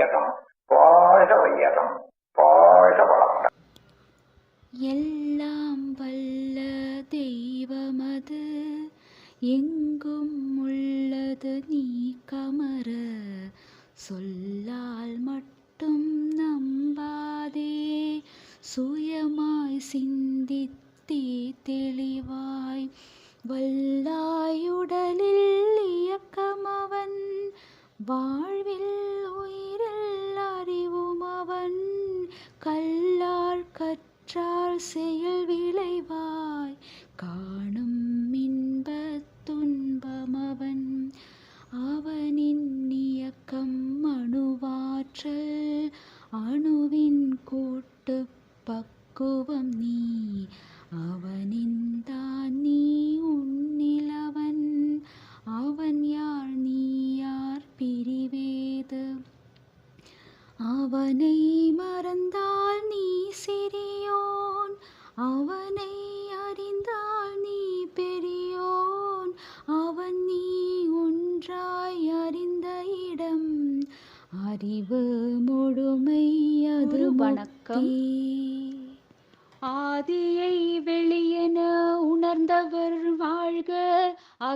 வையகம். வாழ்க வையகம். வாழ்க வளமுடன் எல்லாம் வல்ல தெய்வமது எங்கும் உள்ளது நீ கமர. சொல்லால் மட்டும் நம்பாதே சுயமாய் சிந்தித்தே தெளிவாய். வல்லாயுடலில் இயக்கமவன் வாழ்வில் கண் கல்லார் கல்லால் கற்றால் செயல் விளைவாய். காணும் இன்பத் துன்பமவன் அவனின் இயக்கம் அணுவாற்றல். அணுவின் கூட்டு பக்குவம் நீ அவனின்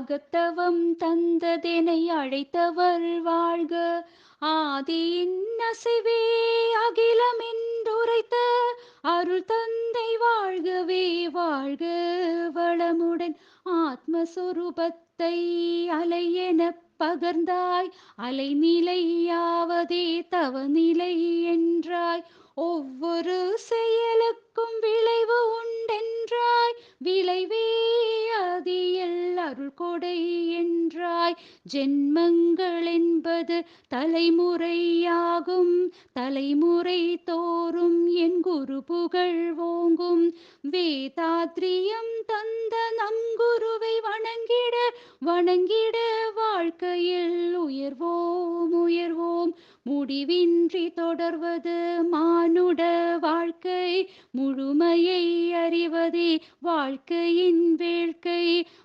ஆகத்தவம் தந்ததெனை அழைத்தவர் வாழ்க. ஆதியின் அசைவே அகிலமின்றுரைத்த அருள் தந்தை வாழ்கவே வாழ்க. வளமுடன் ஆத்மஸ்வரூபத்தை அலை பகர்ந்தாய். அலைநிலையாவதே தவநிலை என்றாய். ஒவ்வொரு செயலுக்கும் விளைவு உண்டென்றாய். விளைவே அதியல் அருள் கொடை என்றாய். ஜென்மங்கள் என்பது தலைமுறையாகும். தலைமுறை தோறும் என் குரு புகழ் ஓங்கும். வேதாத்ரியம் தந்த நம் குருவை வணங்கிட வணங்கிட வாழ்க்கையில் உயர்வோம் உயர்வோம். முடிவின்றி தொடர்வது மானுட வாழ்க்கை. முழுமையை அறிவதே வாழ்க்கையின் வேள்கை.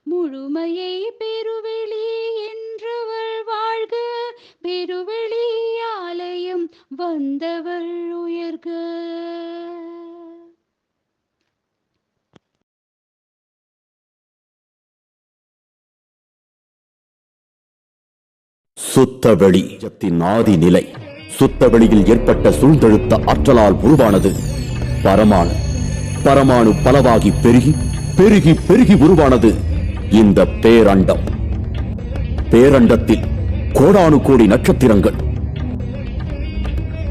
முழுமையை பெருவெளி என்றவள் வாழ்க. பெருவெளி ஆலயம் வந்தவள் உயர்க. சுத்த வெளி ஆதி நிலை. சுத்தவெளியில் ஏற்பட்ட சூழ்ந்தெழுத்த ஆற்றலால் உருவானது பரமானு. பரமானு பலவாகி பெருகி பெருகி பெருகி உருவானது இந்த பேரண்டம். பேரண்டத்தில் கோடானு கோடி நட்சத்திரங்கள்.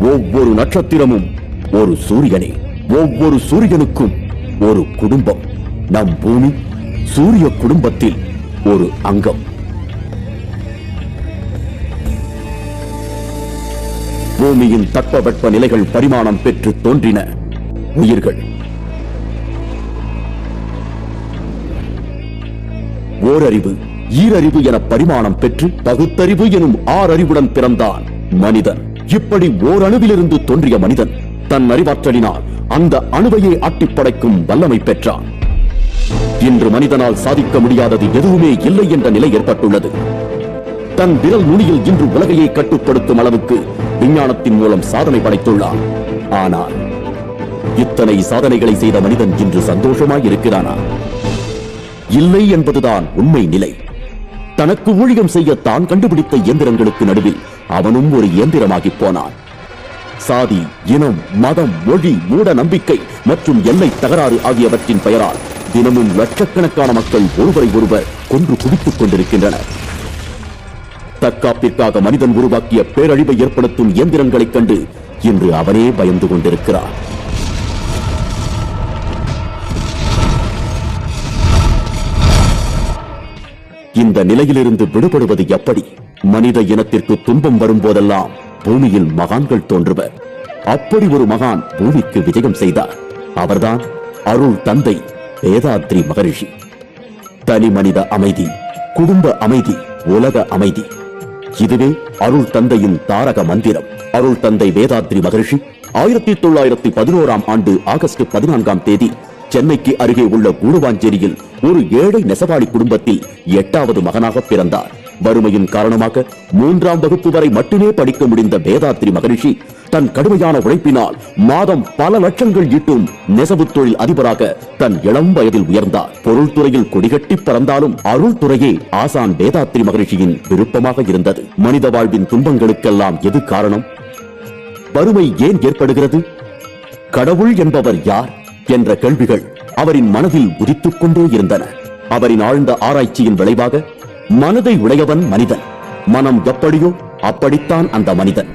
ஒவ்வொரு நட்சத்திரமும் ஒரு சூரியனே. ஒவ்வொரு சூரியனுக்கும் ஒரு குடும்பம். நம் பூமி சூரிய குடும்பத்தில் ஒரு அங்கம். பூமியின் தட்பவெட்ப நிலைகள் பரிமாணம் பெற்று தோன்றின. உயிர்கள் ஓரறிவு ஈரறிவு என பரிமாணம் பெற்று பகுத்தறிவு எனும் ஆறறிவுடன் பிறந்தான் மனிதன். இப்படி ஓரணுவிலிருந்து தோன்றிய மனிதன் தன் அறிவாற்றலினால் அந்த அணுவையே அட்டிப்படைக்கும் வல்லமை பெற்றான். இன்று மனிதனால் சாதிக்க முடியாதது எதுவுமே இல்லை என்ற நிலை ஏற்பட்டுள்ளது. தன் விரல் நுனியில் இன்று உலகையை கட்டுப்படுத்தும் அளவுக்கு விஞ்ஞானத்தின் மூலம் சாதனை படைத்துள்ளான். ஆனால் இத்தனை சாதனைகளை செய்த மனிதன் இன்று சந்தோஷமாய் இருக்கிறானா? இல்லை என்பதுதான் உண்மை நிலை. தனக்கு ஊழியம் செய்ய தான் கண்டுபிடித்த இயந்திரங்களுக்கு நடுவில் அவனும் ஒரு இயந்திரமாகி போனான். சாதி இனம் மதம் மொழி மூட நம்பிக்கை மற்றும் எல்லை தகராறு ஆகியவற்றின் பெயரால் தினமும் லட்சக்கணக்கான மக்கள் ஒருவரை ஒருவர் கொன்று குவித்துக் கொண்டிருக்கின்றனர். தற்காப்பிற்காக மனிதன் உருவாக்கிய பேரழிவை ஏற்படுத்தும் இயந்திரங்களைக் கண்டு இன்று அவனே பயந்து கொண்டிருக்கிறான். இந்த நிலையிலிருந்து விடுபடுவது எப்படி? மனித இனத்திற்கு துன்பம் வரும்போதெல்லாம் பூமியில் மகான்கள் தோன்றுவர். அப்படி ஒரு மகான் பூமிக்கு விஜயம் செய்தார். அவர்தான் அருள் தந்தை வேதாத்ரி மகரிஷி. தனி மனித அமைதி குடும்ப அமைதி உலக அமைதி. இதுவே அருள் தந்தையின் தாரக மந்திரம். அருள் தந்தை வேதாத்ரி மகரிஷி ஆயிரத்தி தொள்ளாயிரத்தி பதினோராம் ஆண்டு ஆகஸ்ட் பதினான்காம் தேதி சென்னைக்கு அருகே உள்ள கூடுவாஞ்சேரியில் ஒரு ஏழை நெசவாளி குடும்பத்தில் எட்டாவது மகனாக பிறந்தார். வறுமையின் காரணமாக மூன்றாம் வகுப்பு வரை மட்டுமே படிக்க முடிந்த வேதாத்ரி மகரிஷி தன் கடுமையான உழைப்பினால் மாதம் பல லட்சங்கள் ஈட்டும் நெசவு தொழில் அதிபராக தன் இளம் வயதில் உயர்ந்தார். பொருள் துறையில் கொடிகட்டி பறந்தாலும் அருள் துறையே ஆசான் வேதாத்ரி மகரிஷியின் விருப்பமாக இருந்தது. மனித வாழ்வின் துன்பங்களுக்கெல்லாம் எது காரணம்? வறுமை ஏன் ஏற்படுகிறது? கடவுள் என்பவர் யார்? என்ற கேள்விகள் அவரின் மனதில் உதித்துக் கொண்டே இருந்தன. அவரின் ஆழ்ந்த ஆராய்ச்சியின் விளைவாக மனதை உடையவன் மனிதன். மனம் எப்படியோ அப்படித்தான் அந்த மனிதன்.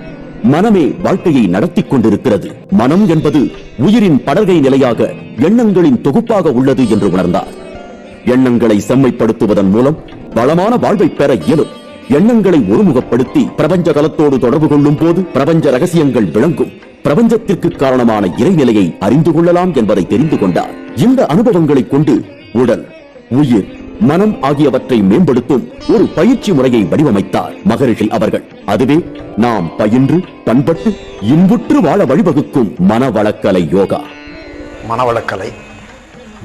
மனமே வாழ்க்கையை நடத்திக் கொண்டிருக்கிறது. மனம் என்பது உயிரின் படகை நிலையாக எண்ணங்களின் தொகுப்பாக உள்ளது என்று உணர்ந்தார். எண்ணங்களை செம்மைப்படுத்துவதன் மூலம் வளமான வாழ்வை பெற இயலும். எண்ணங்களை ஒருமுகப்படுத்தி பிரபஞ்ச கலத்தோடு தொடர்பு கொள்ளும் போது பிரபஞ்ச ரகசியங்கள் விளங்கும். பிரபஞ்சத்திற்கு காரணமான இறைநிலையை அறிந்து கொள்ளலாம் என்பதை தெரிந்து கொண்டார். இந்த அனுபவங்களை கொண்டு உடல் உயிர் மனம் ஆகியவற்றை மேம்படுத்தும் ஒரு பயிற்சி முறையை வடிவமைத்தார் மகரிஷி அவர்கள். அதுவே நாம் பயின்று பண்பட்டு இன்புற்று வாழ வழிவகுக்கும் மனவளக்கலை யோகா. மனவளக்கலை.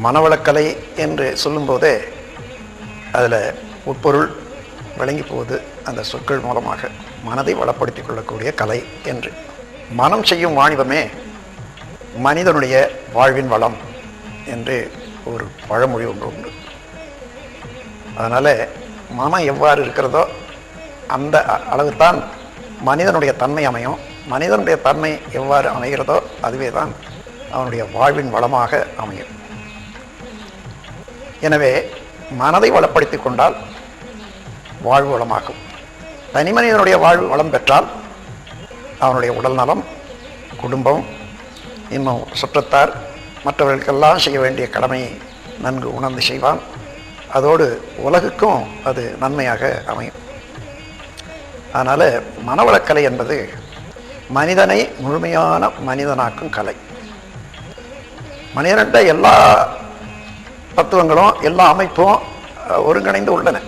மனவளக்கலை என்று சொல்லும்போதே அதில் உட்பொருள் விளங்கி போகுது. அந்த சொற்கள் மூலமாக மனதை வளப்படுத்திக் கொள்ளக்கூடிய கலை என்று. மனம் செய்யும் வாணிபமே மனிதனுடைய வாழ்வின் வளம் என்று ஒரு பழமொழி ஒன்று உண்டு. அதனால் மனம் எவ்வாறு இருக்கிறதோ அந்த அ- அளவுதான் மனிதனுடைய தன்மை அமையும். மனிதனுடைய தன்மை எவ்வாறு அமைகிறதோ அதுவே தான் அவனுடைய வாழ்வின் வளமாக அமையும். எனவே மனதை வளப்படுத்திக் கொண்டால் வாழ்வு வளமாகும். தனி மனிதனுடைய வாழ்வு வளம் பெற்றால் அவனுடைய உடல் நலம் குடும்பம் இன்னும் சுற்றத்தார் மற்றவர்களுக்கெல்லாம் செய்ய வேண்டிய கடமையை நன்கு உணர்ந்து செய்வான். அதோடு உலகுக்கும் அது நன்மையாக அமையும். அதனால் மனவளக்கலை என்பது மனிதனை முழுமையான மனிதனாக்கும் கலை. மனிதன்கிட்ட எல்லா தத்துவங்களும் எல்லா அமைப்பும் ஒருங்கிணைந்து உள்ளன.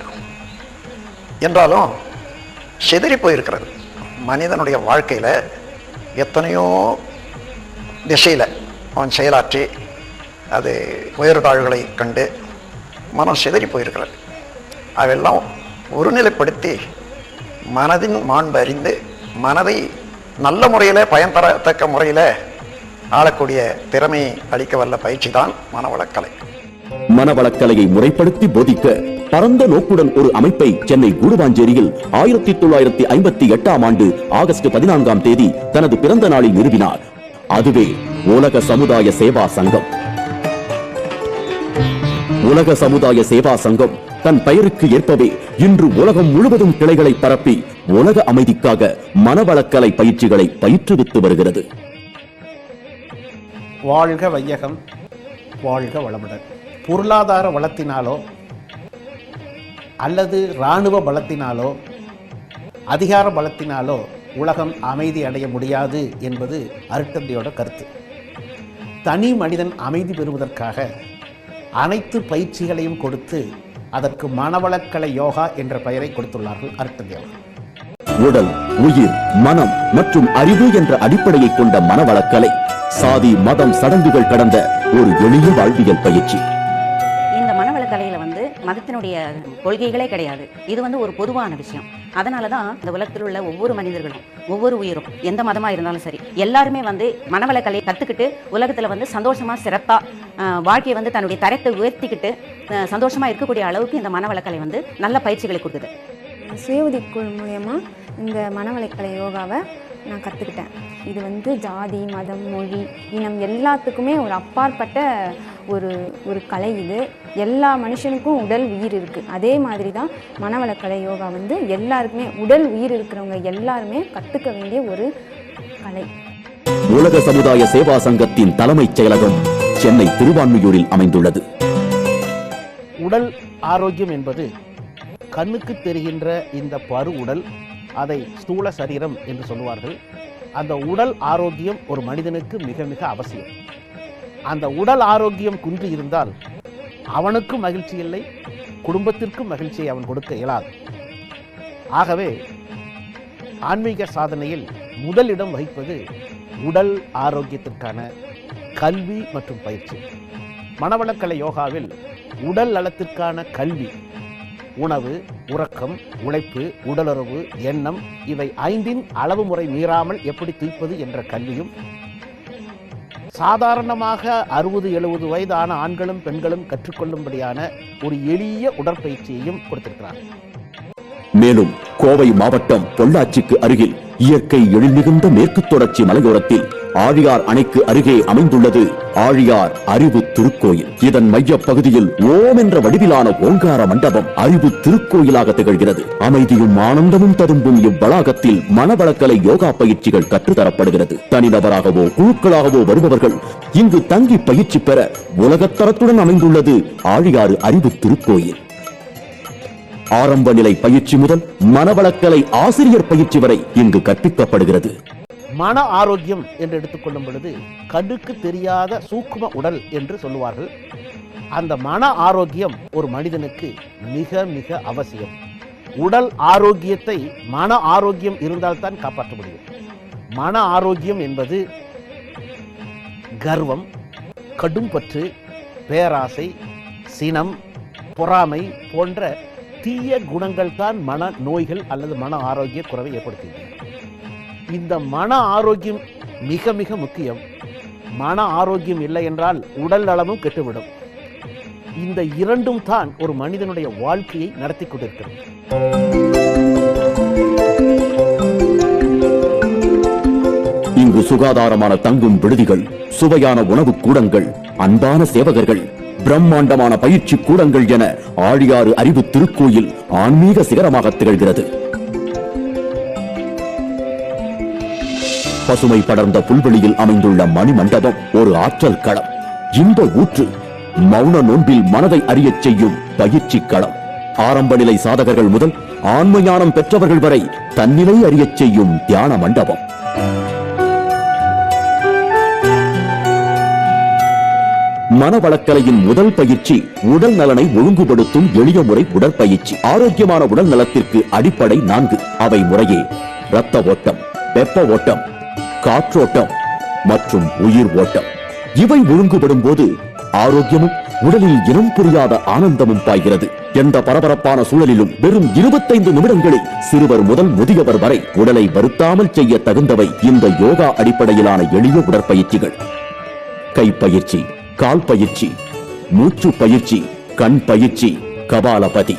என்றாலும் சிதறி போயிருக்கிறது. மனிதனுடைய வாழ்க்கையில் எத்தனையோ திசையில் அவன் செயலாற்றி அது உயர்தாழ்வுகளை கண்டு மனம் சிதறி போயிருக்கிறது. அதெல்லாம் ஒருநிலைப்படுத்தி மனதின் மாண்பு அறிந்து மனதை நல்ல முறையில் பயன் தரத்தக்க முறையில் ஆளக்கூடிய திறமை அளிக்க வல்ல பயிற்சி தான் மனவளக்கலை. மனவளக்கலையை முறைப்படுத்தி போதிக்க பரந்த நோக்குடன் ஒரு அமைப்பை சென்னை கூடுவாஞ்சேரியில் ஆயிரத்தி தொள்ளாயிரத்தி ஐம்பத்தி எட்டாம் ஆண்டு ஆகஸ்ட் பதினான்காம் தேதி தனது பிறந்த நாளில் நிறுவினார். அதுவே உலக சமுதாய சேவா சங்கம். உலக சமுதாய சேவா சங்கம் தன் பெயருக்கு ஏற்பவே இன்று உலகம் முழுவதும் கிளைகளை பரப்பி உலக அமைதிக்காக மனவளக்கலை பயிற்சிகளை பயிற்றுவித்து வருகிறது. வாழ்க வையகம் வாழ்க வளமுடன். பொருளாதார வளத்தினாலோ அல்லது இராணுவ பலத்தினாலோ அதிகார பலத்தினாலோ உலகம் அமைதி அடைய முடியாது என்பது அருட்டந்தையோட கருத்து. தனி மனிதன் அமைதி பெறுவதற்காக அனைத்து பயிற்சிகளையும் கொடுத்து அதற்கு மனவளக்கலை யோகா என்ற பெயரை கொடுத்துள்ளார்கள் அருட்டந்தி அவர்கள் உடல் உயிர் மனம் மற்றும் அறிவு என்ற அடிப்படையை கொண்ட மனவளக்கலை சாதி மதம் சடங்குகள் கடந்த ஒரு எளிய வாழ்வியல் பயிற்சி. மதத்தினுடைய கொள்கைகளே கிடையாது. இது வந்து ஒரு பொதுவான விஷயம். அதனால தான் இந்த உலகத்தில் உள்ள ஒவ்வொரு மனிதர்களும் ஒவ்வொரு உயிரும் எந்த மதமாக இருந்தாலும் சரி எல்லாருமே வந்து மனவளக்கலையை கற்றுக்கிட்டு உலகத்தில் வந்து சந்தோஷமாக சிறப்பாக வாழ்க்கையை வந்து தன்னுடைய தரத்தை உயர்த்திக்கிட்டு சந்தோஷமாக இருக்கக்கூடிய அளவுக்கு இந்த மனவளக்கலை வந்து நல்ல பயிற்சிகளை கொடுக்குது. சுய மூலயமா இந்த மனவளைக்கலை யோகாவை நான் கற்றுக்கிட்டேன் இது வந்து ஜாதி மதம் மொழி இனம் எல்லாத்துக்குமே ஒரு அப்பாற்பட்ட ஒரு ஒரு கலை இது. எல்லா மனுஷனுக்கும் உடல் உயிர் இருக்குது அதே மாதிரி தான் மனவளக்கலை யோகா வந்து எல்லாருக்குமே உடல் உயிர் இருக்கிறவங்க எல்லாருமே கற்றுக்க வேண்டிய ஒரு கலை. உலக சமுதாய சேவா சங்கத்தின் தலைமைச் செயலகம் சென்னை திருவான்மியூரில் அமைந்துள்ளது. உடல் ஆரோக்கியம் என்பது கண்ணுக்கு தெரிகின்ற இந்த பரு உடல் அதை ஸ்தூல சரீரம் என்று சொல்லுவார்கள். அந்த உடல் ஆரோக்கியம் ஒரு மனிதனுக்கு மிக மிக அவசியம். அந்த உடல் ஆரோக்கியம் குன்றி இருந்தால் அவனுக்கும் மகிழ்ச்சி இல்லை குடும்பத்திற்கும் மகிழ்ச்சியை அவன் கொடுக்க இயலாது. ஆகவே ஆன்மீக சாதனையில் முதலிடம் வகிப்பது உடல் ஆரோக்கியத்திற்கான கல்வி மற்றும் பயிற்சி. மனவளக்கலை யோகாவில் உடல் நலத்திற்கான கல்வி உணவு உறக்கம் உழைப்பு உடலுறவு எண்ணம் இவை ஐந்தின் அளவு முறை மீறாமல் எப்படி தீர்ப்பது என்ற கல்வியும் சாதாரணமாக அறுபது எழுபது வயதான ஆண்களும் பெண்களும் கற்றுக்கொள்ளும்படியான ஒரு எளிய உடற்பயிற்சியையும் கொடுத்திருக்கிறார். மேலும் கோவை மாவட்டம் பொள்ளாச்சிக்கு அருகில் இயற்கை எழில் மிகுந்த மேற்கு தொடர்ச்சி மலையோரத்தில் ஆழியார் அணைக்கு அருகே அமைந்துள்ளது ஆழியார் அறிவு திருக்கோயில். இதன் மையப் பகுதியில் ஓம் என்ற வடிவிலான ஓங்கார மண்டபம் அறிவு திருக்கோயிலாக திகழ்கிறது. அமைதியும் ஆனந்தமும் ததும்பும் இவ்வளாகத்தில் மனவளக்கலை யோகா பயிற்சிகள் கற்றுத்தரப்படுகிறது. தனிநபராகவோ குழுக்களாகவோ வருபவர்கள் இங்கு தங்கி பயிற்சி பெற உலகத்தரத்துடன் அமைந்துள்ளது ஆழியாறு அறிவு திருக்கோயில். ஆரம்ப நிலை பயிற்சி முதல் மனவளக்கலை ஆசிரியர் பயிற்சி வரை இங்கு கற்பிக்கப்படுகிறது. மன ஆரோக்கியம் என்று எடுத்துக்கொள்ளும் பொழுது கண்ணுக்கு தெரியாத சூக்கும உடல் என்று சொல்லுவார்கள். அந்த மன ஆரோக்கியம் ஒரு மனிதனுக்கு மிக மிக அவசியம். உடல் ஆரோக்கியத்தை மன ஆரோக்கியம் இருந்தால்தான் காப்பாற்ற முடியும். மன ஆரோக்கியம் என்பது கர்வம் கடும்பற்று பேராசை சினம் பொறாமை போன்ற தீய குணங்கள் தான் மன நோய்கள் அல்லது மன ஆரோக்கிய குறைவை ஏற்படுத்துகின்றன. இந்த மன ஆரோக்கியம் மிக மிக முக்கியம். மன ஆரோக்கியம் இல்லை என்றால் உடல் நலமும் கெட்டுவிடும். இந்த இரண்டும் தான் ஒரு மனிதனுடைய வாழ்க்கையை நடத்தி கொண்டிருக்கிறது. இங்கு சுகாதாரமான தங்கும் விடுதிகள் சுவையான உணவு கூடங்கள் அன்பான சேவகர்கள் பிரம்மாண்டமான பயிற்சி கூடங்கள் என ஆழியாறு அறிவு திருக்கோயில் ஆன்மீக சிகரமாக திகழ்கிறது. பசுமை படர்ந்த புல்வெளியில் அமைந்துள்ள மணிமண்டபம் ஒரு ஆற்றல் களம். இன்ப ஊற்று மௌன நோன்பில் மனதை அறியச் செய்யும் பயிற்சி களம். ஆரம்ப நிலை சாதகர்கள் முதல் ஆன்ம ஞானம் பெற்றவர்கள் வரை தன்னிலை அறியச் செய்யும் தியான மண்டபம். மனவளக்கலையின் முதல் பயிற்சி உடல் நலனை ஒழுங்குபடுத்தும் எளிய முறை உடற்பயிற்சி. ஆரோக்கியமான உடல் நலத்திற்கு அடிப்படை நான்கு. அவை முறையே. இரத்த ஓட்டம் வெப்ப ஓட்டம் காற்றோட்டம் மற்றும் உயிர் ஓட்டம். இவை ஒழுங்குபடும் போது ஆரோக்கியமும் உடலில் இனம் புரியாத ஆனந்தமும் பாய்கிறது. எந்த பரபரப்பான சூழலிலும் வெறும் இருபத்தைந்து நிமிடங்களில் சிறுவர் முதல் முதியவர் வரை உடலை வருத்தாமல் செய்ய தகுந்தவை இந்த யோகா அடிப்படையிலான எளிய உடற்பயிற்சிகள். கைப்பயிற்சி கால் பயிற்சி மூச்சு பயிற்சி கண் பயிற்சி கபாலபதி.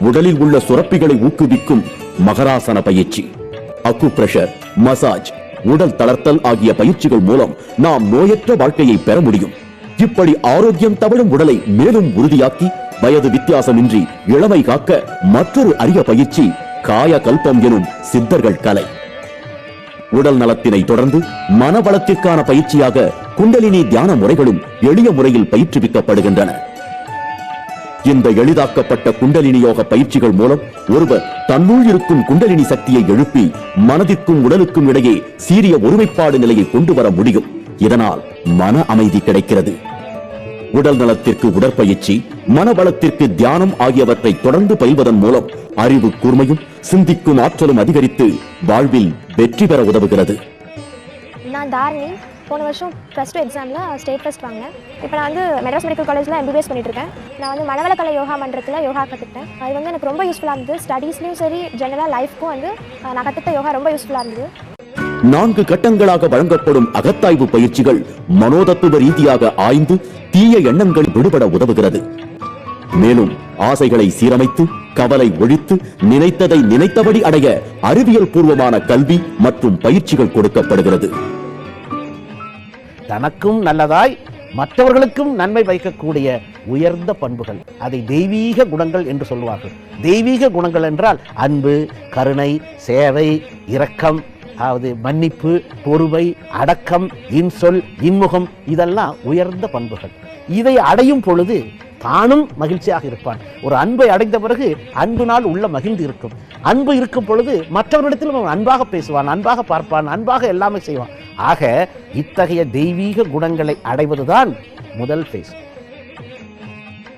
உடலில் உள்ள சுரப்பிகளை ஊக்குவிக்கும் மகராசன பயிற்சி. அக்கு பிரஷர் மசாஜ் உடல் தளர்த்தல் ஆகிய பயிற்சிகள் மூலம் நாம் நோயற்ற வாழ்க்கையை பெற முடியும். இப்படி ஆரோக்கியம் தவழும் உடலை மேலும் உறுதியாக்கி வயது வித்தியாசமின்றி இளமை காக்க மற்றொரு அரிய பயிற்சி காய கல்பம் எனும் சித்தர்கள் கலை. உடல் நலத்தினை தொடர்ந்து மனவளத்திற்கான பயிற்சியாக குண்டலினி தியான முறைகளும் எளிய முறையில் பயிற்றுவிக்கப்படுகின்றன. இந்த எளிதாக்கப்பட்ட குண்டலினி யோக பயிற்சிகள் மூலம் ஒருவர் தன்னுள் இருக்கும் குண்டலினி சக்தியை எழுப்பி மனதிற்கும் உடலுக்கும் இடையே சீரிய ஒருமைப்பாடு நிலையை கொண்டு வர முடியும். இதனால் மன அமைதி கிடைக்கிறது. உடல் நலத்திற்கு உடற்பயிற்சி மனபலத்திற்கு தியானம் ஆகியவற்றை தொடர்ந்து பயில்வதன் மூலம் அறிவு கூர்மையும் சிந்திக்கும் ஆற்றலும் அதிகரித்து வாழ்வில் வெற்றி பெற உதவுகிறது. நான் தாரணி. போன வருஷம் ப்ளஸ் டூ எக்ஸாமில் ஸ்டேட் ஃபஸ்ட் வாங்கினேன். இப்போ நான் வந்து மெட்ராஸ் மெடிக்கல் காலேஜில் எம்பிபிஎஸ் பண்ணிட்டு இருக்கேன் நான் வந்து மனவளக்கலை யோகா மன்றத்தில் யோகா கற்றுக்கிட்டேன் அது வந்து எனக்கு ரொம்ப யூஸ்ஃபுல்லாக இருந்தது. ஸ்டடீஸ்லையும் சரி ஜென்ரலாக லைஃப்க்கும் வந்து நான் கற்றுக்கிட்ட யோகா ரொம்ப யூஸ்ஃபுல்லாக இருந்தது. நான்கு கட்டங்களாக வழங்கப்படும் அகத்தாய்வு பயிற்சிகள் மனோதத்துவ ரீதியாக ஆய்ந்து தீய எண்ணங்கள் விடுபட உதவுகிறது. மேலும் ஆசைகளை சீரமைத்து கவலை ஒழித்து நினைத்ததை நினைத்தபடி அடைய அறிவியல் பூர்வமான கல்வி மற்றும் பயிற்சிகள் கொடுக்கப்படுகிறது. தனக்கும் நல்லதாய் மற்றவர்களுக்கும் நன்மை வைக்கக்கூடிய உயர்ந்த பண்புகள். அதை தெய்வீக குணங்கள் என்று சொல்லுவார்கள். தெய்வீக குணங்கள் என்றால் அன்பு கருணை சேவை இரக்கம் அதாவது மன்னிப்பு பொறுமை அடக்கம் இன்சொல் இன்முகம் இதெல்லாம் உயர்ந்த பண்புகள். இதை அடையும் பொழுது தானும் மகிழ்ச்சியாக இருப்பான். ஒரு அன்பை அடைந்த பிறகு அன்பினால் உள்ள மகிழ்ந்து இருக்கும். அன்பு இருக்கும் பொழுது மற்றவரிடத்திலும் அவன் அன்பாக பேசுவான் அன்பாக பார்ப்பான் அன்பாக எல்லாமே செய்வான். ஆக இத்தகைய தெய்வீக குணங்களை அடைவதுதான் முதல் ஃபேஸ்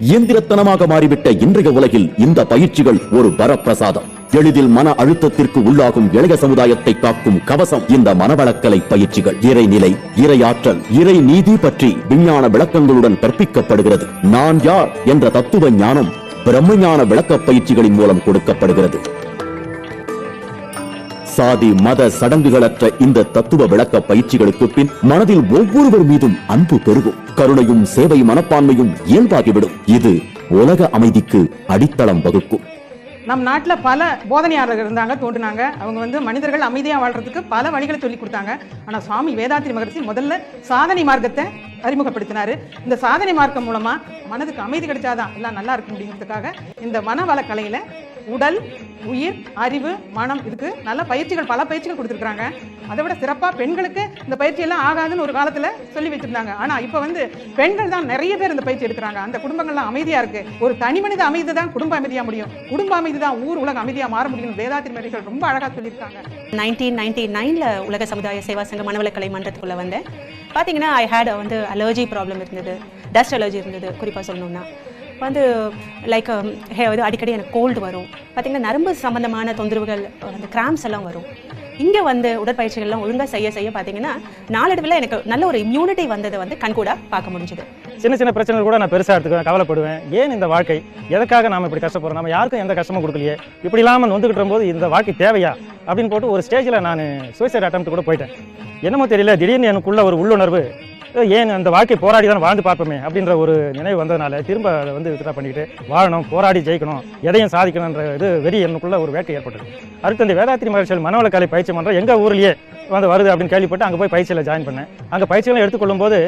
இயந்திரத்தனமாக மாறிவிட்ட இன்றைய உலகில் இந்த பயிற்சிகள் ஒரு வரப்பிரசாதம். எளிதில் மன அழுத்தத்திற்கு உள்ளாகும் இளைய சமுதாயத்தை காக்கும் கவசம் இந்த மனவளக்கலை பயிற்சிகள். இறைநிலை இறையாற்றல் இறை நீதி பற்றி விஞ்ஞான விளக்கங்களுடன் கற்பிக்கப்படுகிறது. நான் யார் என்ற தத்துவ ஞானம் பிரம்மஞான விளக்க பயிற்சிகளின் மூலம் கொடுக்கப்படுகிறது. சாதி மத சடங்குகளற்ற இந்த தத்துவ விளக்க பயிற்சிகளுக்கு பின் மனதில் ஒவ்வொருவர் மீதும் அன்பு பெருகும். கருணையும் சேவை மனப்பான்மையும் இயல்பாகிவிடும். இது உலக அமைதிக்கு அடித்தளம் வகுக்கும். நம் நாட்டில் பல போதனையாளர்கள் இருந்தாங்க தோன்றினாங்க. அவங்க வந்து மனிதர்கள் அமைதியாக வாழ்றதுக்கு பல வழிகளை சொல்லி கொடுத்தாங்க. ஆனால் சுவாமி வேதாத்திரி மகரிஷி முதல்ல சாதனை மார்க்கத்தை அறிமுகப்படுத்தினாரு. இந்த சாதனை மார்க்கம் மூலமாக மனதுக்கு அமைதி கிடைச்சாதான் எல்லாம் நல்லா இருக்க முடியுங்கிறதுக்காக இந்த மனவள கலையில் உடல் உயிர் அறிவு மனம் இதுக்கு நல்ல பயிற்சிகள் பல பயிற்சிகள் கொடுத்துருக்குறாங்க. அதை விட சிறப்பாக பெண்களுக்கு இந்த பயிற்சி எல்லாம் ஆகாதுன்னு ஒரு காலத்தில் சொல்லி வச்சுருந்தாங்க. ஆனால் இப்போ வந்து பெண்கள் தான் நிறைய பேர் இந்த பயிற்சி எடுக்கிறாங்க. அந்த குடும்பங்கள்லாம் அமைதியாக இருக்கு. ஒரு தனி மனித அமைதி தான் குடும்ப அமைதியாக முடியும். குடும்ப அமைதி தான் ஊர் உலக அமைதியாக மாற முடியும் வேதாத்திரி மரிகள் ரொம்ப அழகாக சொல்லியிருக்காங்க. நைன்டீன் நைன்டி நைனில் உலக சமுதாய சேவா சங்க மனவளக்கலை மன்றத்துக்குள்ளே வந்தேன். பார்த்தீங்கன்னா ஐ ஹேட் வந்து அலர்ஜி ப்ராப்ளம் இருந்தது. டஸ்ட் அலர்ஜி இருந்தது குறிப்பாக சொல்லணும்னா. வந்து லைக் வந்து um, அடிக்கடி எனக்கு கோல்டு வரும். பார்த்தீங்கன்னா நரம்பு சம்மந்தமான தொந்தரவுகள் அந்த கிராம்ஸ் எல்லாம் வரும். இங்கே வந்து உடற்பயிற்சிகள்லாம் ஒழுங்காக செய்ய செய்ய பார்த்தீங்கன்னா நாளடைவில் எனக்கு நல்ல ஒரு இம்யூனிட்டி வந்ததை வந்து கண்கூட பார்க்க முடிஞ்சுது. சின்ன சின்ன பிரச்சனைகள் கூட நான் பெருசாக எடுத்துக்குவேன் கவலைப்படுவேன். ஏன் இந்த வாழ்க்கை? எதுக்காக நாம் இப்படி கஷ்டப்படுறோம்? நம்ம யாருக்கும் எந்த கஷ்டமும் கொடுக்கலையே. இப்படி இல்லாமல் வந்துகிட்டு போது இந்த வாழ்க்கை தேவையா? அப்படின்னு போட்டு ஒரு ஸ்டேஜில் நான் சூசைட் அட்டம் கூட போயிட்டேன். என்னமோ தெரியல திடீர்னு எனக்குள்ள ஒரு உள்ளுணர்வு ஏன் அந்த வாழ்க்கை போராடி தான் வாழ்ந்து பார்ப்போமே அப்படின்ற ஒரு நினைவு வந்ததுனால திரும்ப அதை வந்து வித்ரா பண்ணிக்கிட்டு வாழணும் போராடி ஜெயிக்கணும் எதையும் சாதிக்கணுன்ற இது வெறி எனக்குள்ள ஒரு வேட்டை ஏற்பட்டது. அடுத்து இந்த வேதாத்திரி மகிழ்ச்சியில் மனவள கலை பயிற்சி மன்றம் எங்கள் ஊர்லேயே வந்து வருது அப்படின்னு கேள்விப்பட்டு அங்கே போய் பயிற்சியில் ஜாயின் பண்ணேன். அங்கே பயிற்சிகளை எடுத்துக்கொள்ளும் போது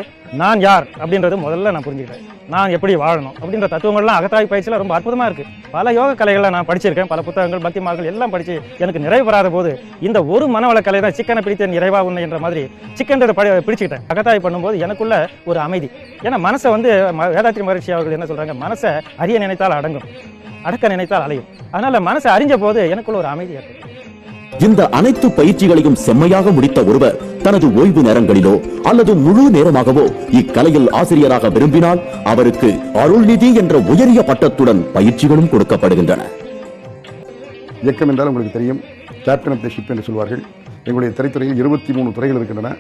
நான் யார் அப்படின்றது முதல்ல நான் புரிஞ்சுக்கிட்டேன். நான் எப்படி வாழணும் அப்படின்ற தத்துவங்கள்லாம் அகத்தாய் பயிற்சியில் ரொம்ப அற்புதமாக இருக்குது பல யோக கலைகளை நான் படிச்சிருக்கேன். பல புத்தகங்கள் பக்தி மார்கள் எல்லாம் படித்து எனக்கு நிறைவு பெறாத போது இந்த ஒரு மனவள கலை தான் சிக்கனை பிடித்த நிறைவா உன்னை என்ற மாதிரி சிக்கன்றதை படி பிடிச்சிக்கிட்டேன். அகத்தாய் பண்ணும்போது எனக்குள்ள ஒரு அமைதி. ஏன்னா மனசை வந்து வேதாத்திரி மகரிஷி அவர்கள் என்ன சொல்கிறாங்க மனசை அறிய நினைத்தால் அடங்கும். அடக்க நினைத்தால் அலையும். அதனால் மனசை அறிஞ்ச போது எனக்குள்ள ஒரு அமைதி ஏற்படும். இந்த அனைத்து பயிற்சிகளையும் செம்மையாக முடித்த ஒருவர் தனது ஓய்வு நேரங்களிலோ அல்லது முழு நேரமாகவோ இக்கலையில் ஆசிரியராக விரும்பினால் அவருக்கு அருள்நிதி என்ற உயரிய பட்டத்துடன் பயிற்சிகளும் கொடுக்கப்படுகின்றன. இயக்கம் என்றால் உங்களுக்கு தெரியும் கேப்டன் ஆஃப் த ஷிப் என்று சொல்வார்கள். எங்களுடைய திரைத்துறையில் இருபத்தி மூணு துறைகள் இருக்கின்றன.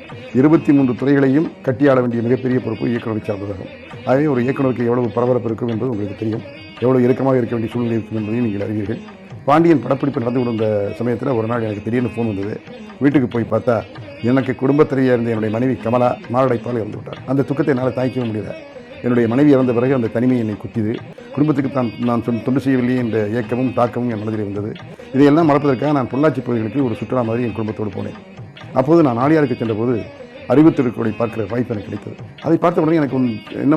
இருபத்தி மூன்று துறைகளையும் கட்டியாள வேண்டிய மிகப்பெரிய பொறுப்பு இயக்குநரை சார்ந்ததாகும். ஆகவே ஒரு இயக்குநருக்கு எவ்வளவு பரபரப்பு இருக்கும் என்பது உங்களுக்கு தெரியும். எவ்வளவு இறுக்கமாக இருக்க வேண்டிய சூழ்நிலை இருக்கும் என்பதையும் நீங்கள் அறிவீர்கள். பாண்டியன் படப்பிடிப்பு நடந்து கொண்டிருந்த சமயத்தில் ஒரு நாள் எனக்கு திடீர்னு ஃபோன் வந்தது. வீட்டுக்கு போய் பார்த்தா எனக்கு குடும்பத்திலேயே இருந்த என்னுடைய மனைவி கமலா மாரடைப்பால் இறந்து விட்டார். அந்த துக்கத்தை என்னால் தாய்க்கவே முடியல. என்னுடைய மனைவி இறந்த பிறகு அந்த தனிமை என்னை குத்தியது. குடும்பத்துக்கு தான் நான் சொல் தொண்டு செய்யவில்லை என்ற இயக்கமும் தாக்கமும் என் மனதில் இருந்தது. இதையெல்லாம் மறப்பதற்காக நான் பொள்ளாச்சி பகுதிகளுக்கு ஒரு சுற்றுலா மாதிரி என் குடும்பத்தோடு போனேன். அப்போது நான் ஆடியாருக்கு சென்றபோது அறிவு பார்க்குற வாய்ப்பு எனக்கு கிடைத்தது. அதை பார்த்த உடனே எனக்கு ஒரு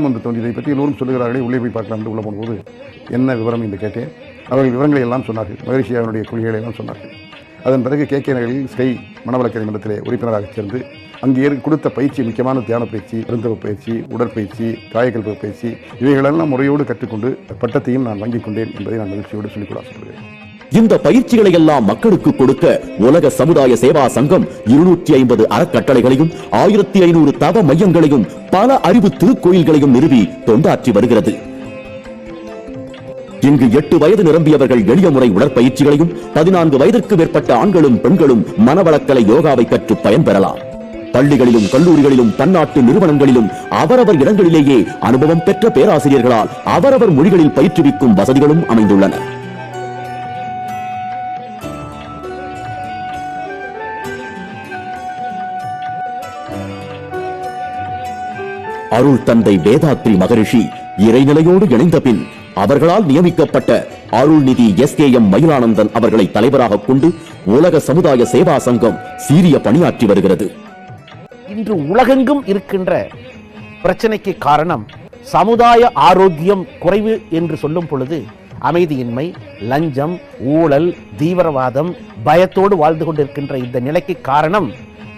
வந்து தோன்றியதை? இதை பற்றி எல்லோரும் சொல்லுகிறார்களே உள்ளே போய் பார்க்கலாம் என்று உள்ளே போகும்போது என்ன விவரம் என்று கேட்டேன். அவர்கள் விவரங்களை எல்லாம் சொன்னார்கள். மகிழ்ச்சியாவினுடைய கொள்கைகளை எல்லாம் சொன்னார்கள். அதன் பிறகு கே கே நகரில் ஸ்ரீ மனவளக்கலை மன்றத்திலே உறுப்பினராக சேர்ந்து அங்கே கொடுத்த பயிற்சி முக்கியமான தியான பயிற்சி பெருந்தவ பயிற்சி உடற்பயிற்சி காயக்கல்பு பயிற்சி இவைகளெல்லாம் முறையோடு கற்றுக்கொண்டு பட்டத்தையும் நான் வாங்கிக் கொண்டேன் என்பதை நான் மகிழ்ச்சியோடு சொல்லிக்கொள்ள சொல்கிறேன் இந்த பயிற்சிகளை எல்லாம் மக்களுக்கு கொடுக்க உலக சமுதாய சேவா சங்கம் இருநூற்றி ஐம்பது அறக்கட்டளைகளையும் ஆயிரத்தி ஐநூறு தவ மையங்களையும் பல அறிவு திருக்கோயில்களையும் நிறுவி தொண்டாற்றி வருகிறது. இங்கு எட்டு வயது நிரம்பியவர்கள் எளிய முறை உடற்பயிற்சிகளையும் பதினான்கு வயதிற்கு மேற்பட்ட ஆண்களும் பெண்களும் மனவளக்கலை யோகாவை கற்று பயன்பெறலாம். பள்ளிகளிலும் கல்லூரிகளிலும் பன்னாட்டு நிறுவனங்களிலும் அவரவர் இடங்களிலேயே அனுபவம் பெற்ற பேராசிரியர்களால் அவரவர் மொழிகளில் பயிற்றுவிக்கும் வசதிகளும் அமைந்துள்ளன. அருள் தந்தை வேதாத்ரி மகரிஷி இறைநிலையோடு இணைந்த பின் அவர்களால் நியமிக்கப்பட்ட Arulnidhi S K M Mayilanandan அவர்களை தலைவராக கொண்டு உலக சமுதாய சேவா சங்கம் சீரிய பணியாற்றி வருகிறது. இன்று உலகெங்கும் இருக்கின்ற பிரச்சனைக்கு காரணம் சமுதாய ஆரோக்கியம் குறைவு என்று சொல்லும் பொழுது அமைதியின்மை லஞ்சம் ஊழல் தீவிரவாதம் பயத்தோடு வாழ்ந்து கொண்டிருக்கின்ற இந்த நிலைக்கு காரணம்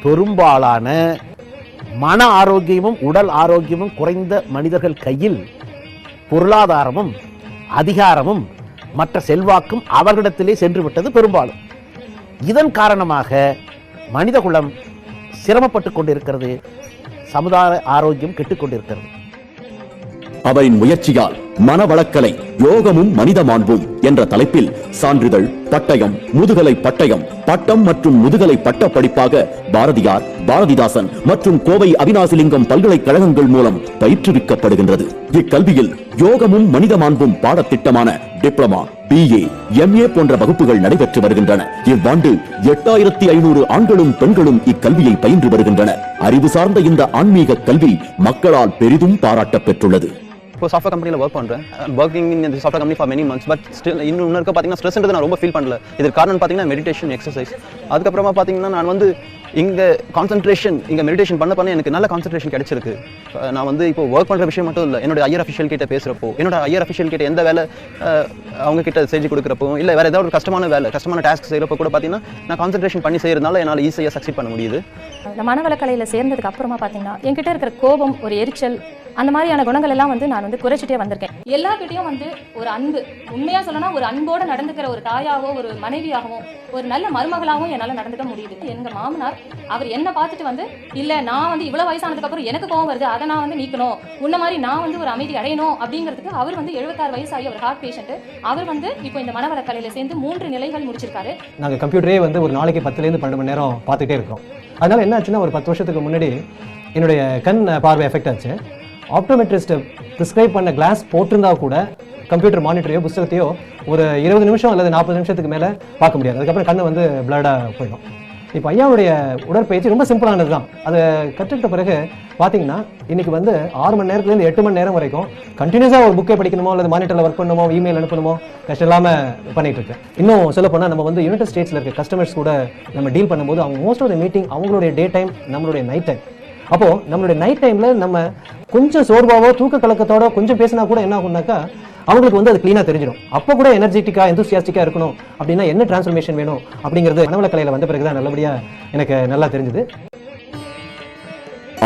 பெரும்பாலான மன ஆரோக்கியமும் உடல் ஆரோக்கியமும் குறைந்த மனிதர்கள் கையில் பொருளாதாரமும் அதிகாரமும் மற்ற செல்வாக்கும் அவர்களிடத்திலே சென்றுவிட்டது பெரும்பாலும். இதன் காரணமாக மனிதகுலம் சிரமப்பட்டு கொண்டிருக்கிறது சமுதாய ஆரோக்கியம் கெட்டுக்கொண்டிருக்கிறது அவரின் முயற்சியால் மனவளக்கலை யோகமும் மனித மாண்பும் என்ற தலைப்பில் சான்றிதழ் பட்டயம் முதுகலை பட்டயம் பட்டம் மற்றும் முதுகலை பட்ட படிப்பாக பாரதியார் பாரதிதாசன் மற்றும் கோவை அவிநாசிலிங்கம் பல்கலைக்கழகங்கள் மூலம் பயிற்றுவிக்கப்படுகின்றது. இக்கல்வியில் யோகமும் மனித மாண்பும் பாடத்திட்டமான டிப்ளமா பிஏ எம்ஏ போன்ற வகுப்புகள் நடைபெற்று வருகின்றன. இவ்வாண்டு எட்டாயிரத்தி ஐநூறு ஆண்களும் பெண்களும் இக்கல்வியை பயின்று வருகின்றனர். அறிவு சார்ந்த இந்த ஆன்மீக கல்வி மக்களால் பெரிதும் பாராட்டப் பெற்றுள்ளது. இப்போ சாஃப்ட்வேர் கம்பெனியில் ஒர்க் பண்ணுறேன் ஒர்க்கிங் இந்த software company for many months but still இன்னும் இருக்க பார்த்தீங்கன்னா ஸ்ட்ரெஸ்ன்றது நான் ரொம்ப ஃபீல் பண்ணல. இதுக்கு காரணம் பார்த்தீங்கன்னா மெடிடேஷன் எக்ஸசைஸ் அதுக்கப்புறமா பார்த்தீங்கன்னா நான் வந்து இங்கே கான்சன்ட்ரேஷன் இங்கே மெடிடேஷன் பண்ண பண்ண எனக்கு நல்ல கான்சன்ட்ரேஷன் கிடைச்சிருக்கு. நான் வந்து இப்போ ஒர்க் பண்ணுற விஷயம் மட்டும் இல்லை என்னோட ஐயர் அஃபிஷியல் கிட்ட பேசுகிறப்போ என்னோட ஐயர் அஃபிஷியல் கிட்ட எந்த வேலை அவங்க கிட்ட செஞ்சு கொடுக்குறப்போ இல்லை வேறு ஏதாவது ஒரு கஷ்டமான வேலை கஷ்டமான டாஸ்க் செய்கிறப்போ கூட பார்த்தீங்கன்னா நான் கான்சன்ட்ரேஷன் பண்ணி செய்கிறதுனால என்னால் ஈஸியாக சக்சீட் பண்ண முடியுது. இந்த மனவளக்கலையில் சேர்ந்ததுக்கு அப்புறமா பார்த்தீங்கன்னா என்கிட்ட இருக்கிற கோபம் ஒரு எரிச்சல் அந்த மாதிரியான குணங்கள் எல்லாம் வந்து நான் வந்து குறைச்சிட்டே வந்திருக்கேன். எல்லாருக்கிட்டையும் வந்து ஒரு அன்பு உண்மையா சொல்லணும்னா ஒரு அன்போடு நடந்துக்கிற ஒரு தாயாவோ ஒரு மனைவியாகவோ ஒரு நல்ல மருமகளாகவும் என்னால் நடந்துக்க முடியுது. எங்க மாமனார் அவர் என்ன பார்த்துட்டு வந்து இல்லை நான் வந்து இவ்வளோ வயசானதுக்கு அப்புறம் எனக்கு கோவம் வருது அதை நான் வந்து நீக்கணும். உன்ன மாதிரி நான் வந்து ஒரு அமைதி அடையணும். அப்படிங்கிறதுக்கு அவர் வந்து எழுபத்தாறு வயசாகி ஒரு ஹார்ட் பேஷண்ட் அவர் வந்து இப்போ இந்த மனவளக்கலையில சேர்ந்து மூன்று நிலைகள் முடிச்சிருக்காரு. நாங்கள் கம்ப்யூட்டரே வந்து ஒரு நாளைக்கு பத்துலேருந்து பன்னெண்டு மணி நேரம் பார்த்துட்டே இருக்கோம். அதனால என்ன ஆச்சுன்னா ஒரு பத்து வருஷத்துக்கு முன்னாடி என்னுடைய கண் பார்வை எஃபெக்ட் ஆச்சு. ஆப்டோமெட்ரிஸ்ட்டை ப்ரிஸ்கிரைப் பண்ண கிளாஸ் போட்டிருந்தா கூட கம்ப்யூட்டர் மானிட்டரையோ புஸ்தகத்தையோ ஒரு இருபது நிமிஷம் அல்லது நாற்பது நிமிஷத்துக்கு மேலே பார்க்க முடியாது. அதுக்கப்புறம் கண்ணு வந்து பிளடாக போயிடும். இப்போ ஐயாவுடைய உடற்பயிற்சி ரொம்ப சிம்பிளானது தான் அதை கற்றுக்கிட்ட பிறகு பார்த்தீங்கன்னா இன்னைக்கு வந்து ஆறு மணி நேரத்துலேருந்து எட்டு மணி நேரம் வரைக்கும் கண்டினியூஸாக ஒரு புக்கை படிக்கணுமோ அல்லது மானிட்டரில் ஒர்க் பண்ணணுமோ இமெயில் அனுப்பணுமோ கஷ்டம் இல்லாமல் பண்ணிட்டு இருக்கேன் இன்னும் சொல்ல போனால் நம்ம வந்து யுனைடெட் ஸ்டேட்ஸில் இருக்க கஸ்டமர்ஸ் கூட நம்ம டீல் பண்ணும்போது அவங்க மோஸ்ட் ஆஃப் த மீட்டிங் அவங்களுடைய டே டைம் நம்மளுடைய நைட் டைம் அப்போ நம்மளுடைய நைட் டைம்ல நம்ம கொஞ்சம் சோர்வாவோ தூக்க கலக்கத்தோட கொஞ்சம் பேசினா கூட என்ன ஆகும்னாக்கா அவங்களுக்கு வந்து அது க்ளீனாக தெரிஞ்சிடும். அப்போ கூட எனர்ஜெட்டிக்காக எந்தூசியாஸ்டிக்காக இருக்கணும். அப்படின்னா என்ன டிரான்ஸ்ஃபர்மேஷன் வேணும் அப்படிங்கிறது மனவளக்கலையில் வந்த பிறகு தான் நல்லபடியாக எனக்கு நல்லா தெரிஞ்சது.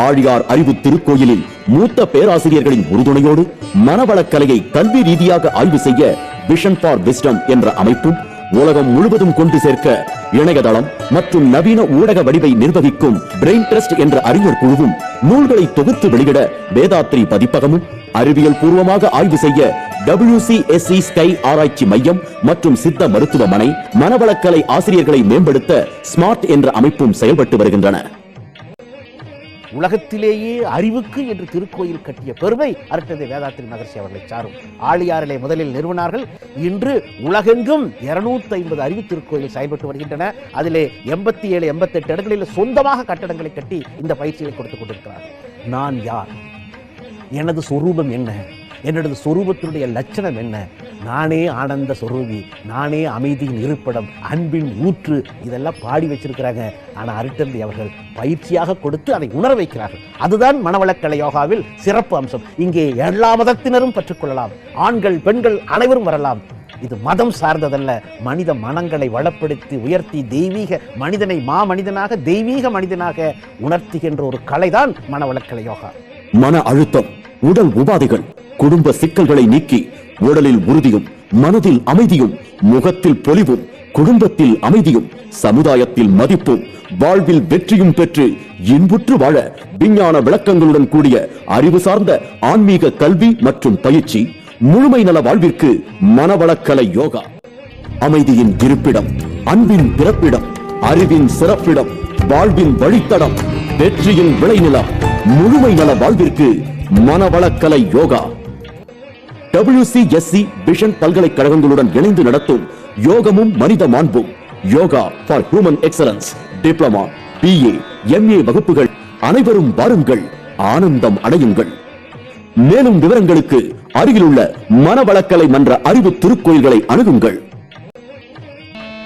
ஆழியார் அறிவு திருக்கோயிலில் மூத்த பேராசிரியர்களின் உறுதுணையோடு மனவளக்கலையை கல்வி ரீதியாக ஆய்வு செய்ய விஷன் ஃபார் விஸ்டம் என்ற அமைப்பும் உலகம் முழுவதும் கொண்டு சேர்க்க இணையதளம் மற்றும் நவீன ஊடக வடிவை நிர்வகிக்கும் பிரெயின் ட்ரஸ்ட் என்ற அறிஞர் குழுவும் நூல்களை தொகுத்து வெளியிட வேதாத்ரி பதிப்பகமும் அறிவியல் பூர்வமாக ஆய்வு செய்ய WCSC ஸ்கை ஆராய்ச்சி மையம் மற்றும் சித்த மருத்துவமனை மனவளக்கலை ஆசிரியர்களை மேம்படுத்த ஸ்மார்ட் என்ற அமைப்பும் செயல்பட்டு வருகின்றன. உலகத்திலேயே அறிவுக்கு என்று திருக்கோயில் கட்டிய பெருமை அரட்டதை வேதாத்திரி மகர்ஷி அவர்களை சாரும். ஆழியாரிலே முதலில் நிறுவனார்கள். இன்று உலகெங்கும் இருநூத்தி ஐம்பது அறிவு திருக்கோயில் செயல்பட்டு வருகின்றன. அதிலே எண்பத்தி ஏழு எண்பத்தெட்டு இடங்களில் சொந்தமாக கட்டடங்களை கட்டி இந்த பயிற்சியை கொடுத்துக் கொண்டிருக்கிறார் நான் யார்? எனது சொரூபம் என்ன? என்னோட சொரூபத்தினுடைய லட்சணம் என்ன? நானே ஆனந்த சொரூபி நானே அமைதியின் இருப்பிடம் அன்பின் ஊற்று இதெல்லாம் பாடி வச்சிருக்கிறாங்க. ஆனால் அருட்டந்தி அவர்கள் பயிற்சியாக கொடுத்து அதை உணர வைக்கிறார்கள். அதுதான் மனவளக்கலை யோகாவில் சிறப்பு அம்சம். இங்கே எல்லா மதத்தினரும் பெற்றுக்கொள்ளலாம். ஆண்கள் பெண்கள் அனைவரும் வரலாம். இது மதம் சார்ந்ததல்ல. மனித மனங்களை வளப்படுத்தி உயர்த்தி தெய்வீக மனிதனை மா மனிதனாக தெய்வீக மனிதனாக உணர்த்துகின்ற ஒரு கலைதான் மனவளக்கலை யோகா. மன அழுத்தம் உடல் உபாதைகள். குடும்ப சிக்கல்களை நீக்கி உடலில் உறுதியும் மனதில் அமைதியும் முகத்தில் பொலிவும் குடும்பத்தில் அமைதியும் சமுதாயத்தில் மதிப்பும் வாழ்வில் வெற்றியும் பெற்று இன்புற்று வாழ விஞ்ஞான விளக்கங்களுடன் கூடிய அறிவு சார்ந்த ஆன்மீக கல்வி மற்றும் பயிற்சி முழுமை நல வாழ்விற்கு மனவளக்கலை யோகா. அமைதியின் இருப்பிடம் அன்பின் பிறப்பிடம் அறிவின் சிறப்பிடம் வாழ்வின் வழித்தடம் வெற்றியின் விளைநிலம் முழுமை நல வாழ்விற்கு மனவளக்கலை யோகா. டபிள்யூசிஎஸ்சி விஷன் பல்கலைக்கழகங்களுடன் இணைந்து நடத்தும் யோகமும் மனித மாண்பும். Yoga for human excellence diploma BA MA வகுப்புகள் அனைவரும் வாருங்கள். ஆனந்தம் அடையுங்கள். மேலும் விவரங்களுக்கு அருகிலுள்ள மனவளக்கலை மன்ற அறிவு திருக்கோயில்களை அணுகுங்கள்.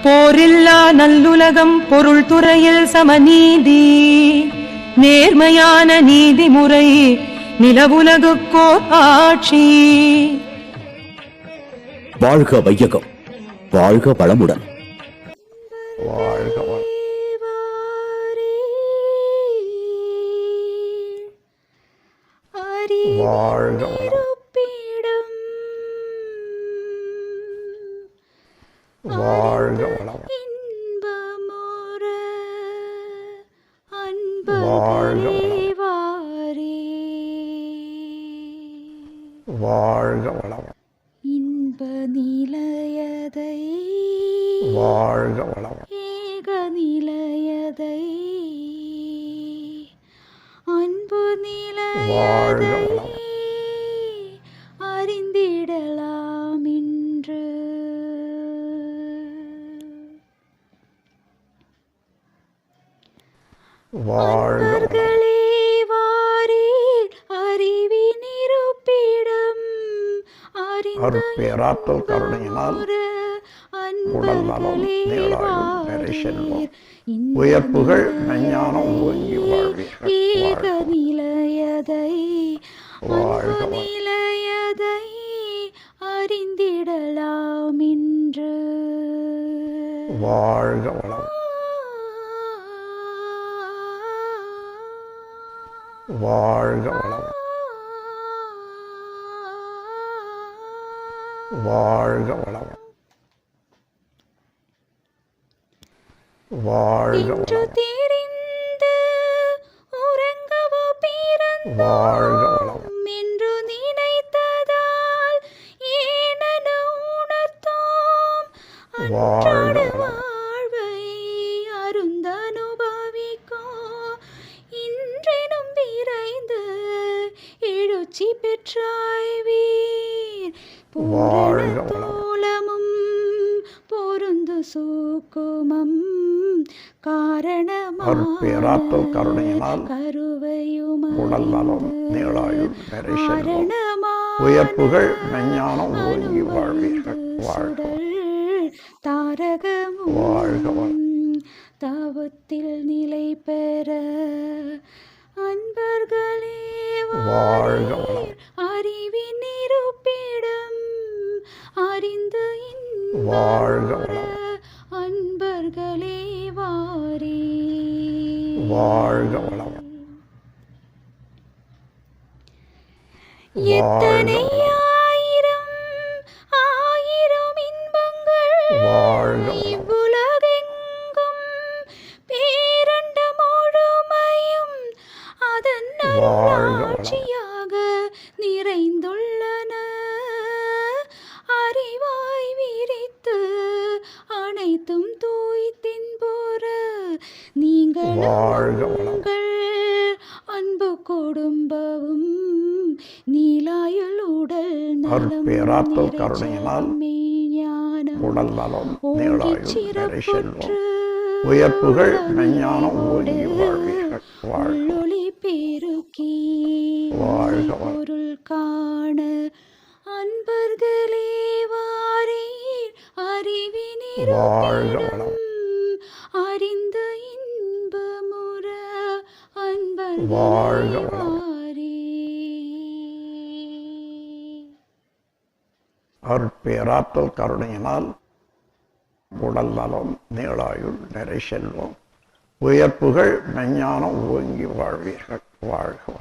போரில்லா நல்லுலகம் பொருள் துறையில் சமநீதி நேர்மையான நீதிமுறை நிலவுலகுக்கோர் ஆட்சி வாழ்க வையகம் வாழ்க வளமுடன் வாழ்க. வாழ்க. வாழ்க வளம். வாழ்க வளம். வாழ்க வளமுடன். இன்ப நிலையதை வாழ்க வளமுடன். ஏக நிலையதை அன்பு வாழ்க நிலையதை வளமுடன். அறிந்திடலாம் அருட்பேராற்றல் கருணையினால் உடல் நலம் நீளாயும் நிறை செல்வம். உயர்ப்புகள் மெஞ்ஞானம் ஓங்கி வாழ்வீர்கள் நிலையதை வாழ்க அன்பு நிலையதை அறிந்திடலாம் இன்று. வாழ்க வளம். வாழ்க வளம். வாழ்க வளம் வாழ்க வளம் வாழ்க அருட்பேராற்றல் கருணையினால் உடல் நலம் நீளாயும் நிறை செல்வம் உயர்ப்புகள் மெஞ்ஞானம் ஓங்கி வாழ்வீர்கள் வாழ்க தாரகமும் வாழ்க வளம் தவத்தில் நிலை பெற அன்பர்களே வாழ்க அறிவின் இருப்பிடம் அறிந்து வாழ்க. அன்பர்களே வாரே. வாழ்க வளம். எத்தனை ஆயிரம் ஆயிரம் இன்பங்கள் வாழ்க இவ்வுலகெங்கும் பேரண்ட முழுமையும் அதன் அருளாட்சியாக நிறைந்துள்ளன. அறிவாய் விரித்து அனைத்தும் தூய் தின்போற நீங்கள் வாழ்க உங்கள் அன்பு குடும்பமும் நீலாயுள் உடல் நலம் அருட்பேராற்றல் கருணையினால் உடல் நலம் செல்வம் உயர்ப்புகள் மெஞ்ஞானம் ஓங்கி வாழ்வீர்கள் உள்ளொளி பெருக்கி வாழ்க பொருள் காண அன்பர்களே வாரீர் வளம். அறிந்த வாழ்க வளம். வாரீர் அருட்பேராற்றல் கருணையினால் உடல் நலம் நீளாயுள் நிறை செல்வம். உயர்ப்புகள் மெஞ்ஞானம் ஓங்கி வாழ்வீர்கள். வாழ்க